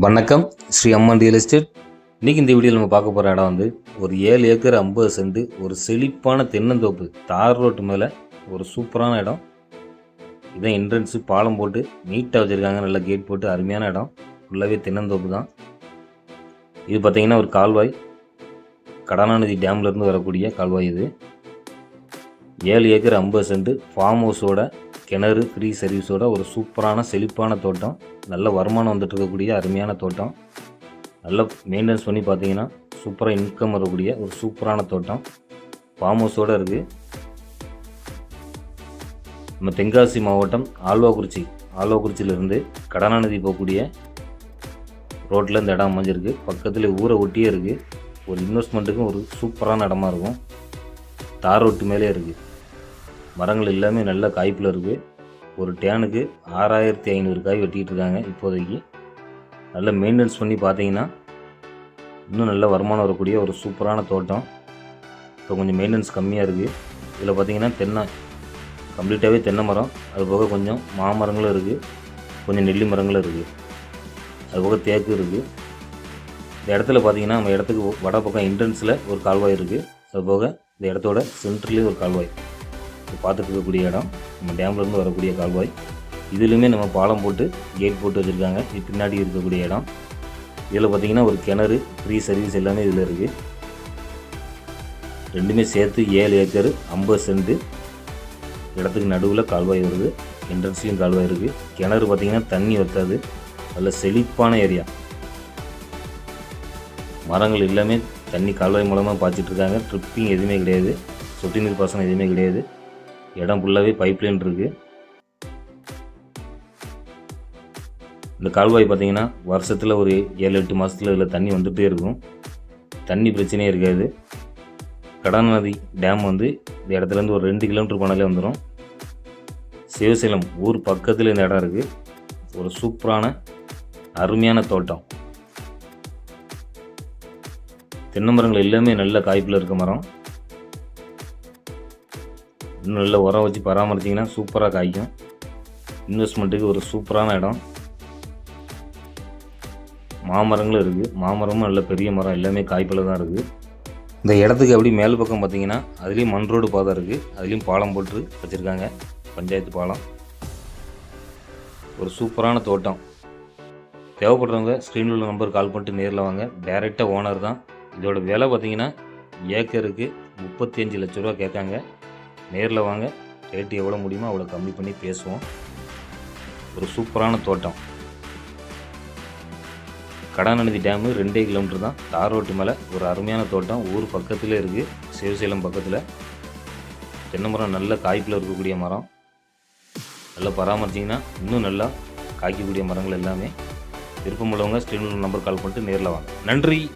வணக்கம். ஸ்ரீ அம்மன் real estate இன்றைக்கி இந்த வீடியோவில் நம்ம பார்க்க போகிற இடம் வந்து ஒரு ஏழு ஏக்கர் ஐம்பது சென்ட் ஒரு செழிப்பான தென்னந்தோப்பு தார் ரோட்டு மேலே ஒரு சூப்பரான இடம். இதான் என்ட்ரன்ஸு பாலம் போட்டு நீட்டாக வச்சுருக்காங்க நல்ல கேட் போட்டு அருமையான இடம். ஃபுல்லாகவே தென்னந்தோப்பு தான். இது பார்த்திங்கன்னா ஒரு கால்வாய். கடானாநதி டேம்லேருந்து வரக்கூடிய கால்வாய் இது. ஏழு ஏக்கர் ஐம்பது சென்ட் ஃபார்ம் ஹவுஸோட கிணறு ஃப்ரீ சர்வீஸோட ஒரு சூப்பரான செழிப்பான தோட்டம். நல்ல வருமானம் வந்துட்டு இருக்கக்கூடிய அருமையான தோட்டம். நல்ல மெயின்டெனன்ஸ் பண்ணி பார்த்தீங்கன்னா சூப்பராக இன்கம் வரக்கூடிய ஒரு சூப்பரான தோட்டம். ஃபார்ம் ஹவுஸோடு இருக்குது நம்ம தென்காசி மாவட்டம் ஆழ்வாக்குறிச்சி. ஆழ்வாக்குறிச்சியிலேருந்து கடனாநதி போகக்கூடிய ரோட்டில் இந்த இடம் அமைஞ்சிருக்கு. பக்கத்தில் ஊரை ஒட்டியே இருக்குது ஒரு இன்வெஸ்ட்மெண்ட்டுக்கும் ஒரு சூப்பரான இடமா இருக்கும். தார் ரோட்டு மேலே இருக்குது மரங்கள் எல்லாமே நல்ல காய்ப்பில் இருக்குது ஒரு டேனுக்கு ஆறாயிரத்தி ஐநூறு காய் வெட்டிகிட்டு இருக்காங்க இப்போதைக்கு. நல்ல மெயின்டெனன்ஸ் பண்ணி பார்த்தீங்கன்னா இன்னும் நல்ல வருமானம் வரக்கூடிய ஒரு சூப்பரான தோட்டம். இப்போ கொஞ்சம் மெயின்டெனன்ஸ் கம்மியாக இருக்குது இதில் பார்த்தீங்கன்னா தென்னை கம்ப்ளீட்டாகவே தென்னை மரம். அது போக கொஞ்சம் மாமரங்களும் இருக்குது கொஞ்சம் நெல்லி மரங்களும் இருக்குது அது போக தேக்கு இருக்குது இந்த இடத்துல பார்த்தீங்கன்னா நம்ம இடத்துக்கு வட பக்கம் என்ட்ரன்ஸில் ஒரு கால்வாய் இருக்குது அது போக இந்த இடத்தோட சென்ட்ரலேயும் ஒரு கால்வாய். பார்த்துட்டு இருக்கக்கூடிய இடம். நம்ம டேம்லேருந்து வரக்கூடிய கால்வாய். இதுலேயுமே நம்ம பாலம் போட்டு கேட் போட்டு வச்சுருக்காங்க. இது பின்னாடி இருக்கக்கூடிய இடம். இதில் பார்த்தீங்கன்னா ஒரு கிணறு ஃப்ரீ சர்வீஸ் எல்லாமே இதில் இருக்குது ரெண்டுமே சேர்த்து ஏழு ஏக்கர் ஐம்பது சென்ட்டு இடத்துக்கு நடுவில் கால்வாய் வருது. என்ட்ரன்ஸ்லேயும் கால்வாய் இருக்குது கிணறு பார்த்திங்கன்னா தண்ணி வற்றாது. நல்ல செழிப்பான ஏரியா. மரங்கள் எல்லாமே தண்ணி கால்வாய் மூலமாக பாய்ச்சிட்டு ட்ரிப்பிங் எதுவுமே கிடையாது. சொட்டு நீர் பாசனம் எதுவுமே கிடையாது. இடம் ஃபுல்லாகவே பைப்லைன் இருக்குது இந்த கால்வாய் பார்த்தீங்கன்னா வருஷத்தில் ஒரு ஏழு எட்டு மாதத்தில் இதில் தண்ணி வந்துகிட்டே இருக்கும். தண்ணி பிரச்சனையே இருக்காது. கடனாநதி டேம் வந்து இந்த இடத்துலேருந்து ஒரு ரெண்டு கிலோமீட்டர் போனாலே வந்துடும் சிவசேலம் ஊர் பக்கத்தில் இந்த இடம் இருக்குது ஒரு சூப்பரான அருமையான தோட்டம். தென்னை மரங்கள் எல்லாமே நல்ல காய்ப்பில் இருக்க மரம். இன்னும் நல்ல உரம் வச்சு பராமரிச்சிங்கன்னா சூப்பராக காய்க்கும். இன்வெஸ்ட்மெண்ட்டுக்கு ஒரு சூப்பரான இடம். மாமரங்களும் இருக்குது மாமரமும் நல்ல பெரிய மரம். எல்லாமே காய்ப்பில் தான் இருக்குது இந்த இடத்துக்கு அப்படி மேல் பக்கம் பார்த்தீங்கன்னா அதுலேயும் மண் ரோடு பாதை இருக்குது அதுலேயும் பாலம் போட்டு வச்சுருக்காங்க. பஞ்சாயத்து பாலம். ஒரு சூப்பரான தோட்டம். தேவைப்படுறவங்க ஸ்க்ரீனில் உள்ள நம்பர் கால் பண்ணிட்டு நேரில் வாங்க. டைரெக்டாக ஓனர் தான். இதோட விலை பார்த்தீங்கன்னா ஏக்கருக்கு முப்பத்தி அஞ்சு லட்ச ரூபா கேட்காங்க. நேரில் வாங்க. ரேட்டு எவ்வளோ முடியுமோ அவ்வளோ கம்மி பண்ணி பேசுவோம். ஒரு சூப்பரான தோட்டம். கடாநதி டேமு ரெண்டே கிலோமீட்டர் தான். தார் ரோட்டு மேலே ஒரு அருமையான தோட்டம். ஊர் பக்கத்தில் இருக்குது சிவசேலம் பக்கத்தில். தென்னை மரம் நல்ல காய்ப்பில் இருக்கக்கூடிய மரம். நல்லா பராமரிச்சிங்கன்னா இன்னும் நல்லா காய்க்கக்கூடிய மரங்கள் எல்லாமே. விருப்பம் உள்ளவங்க ஸ்க்ரீனில் நம்பர் கால் பண்ணிட்டு நேரில் வாங்க. நன்றி.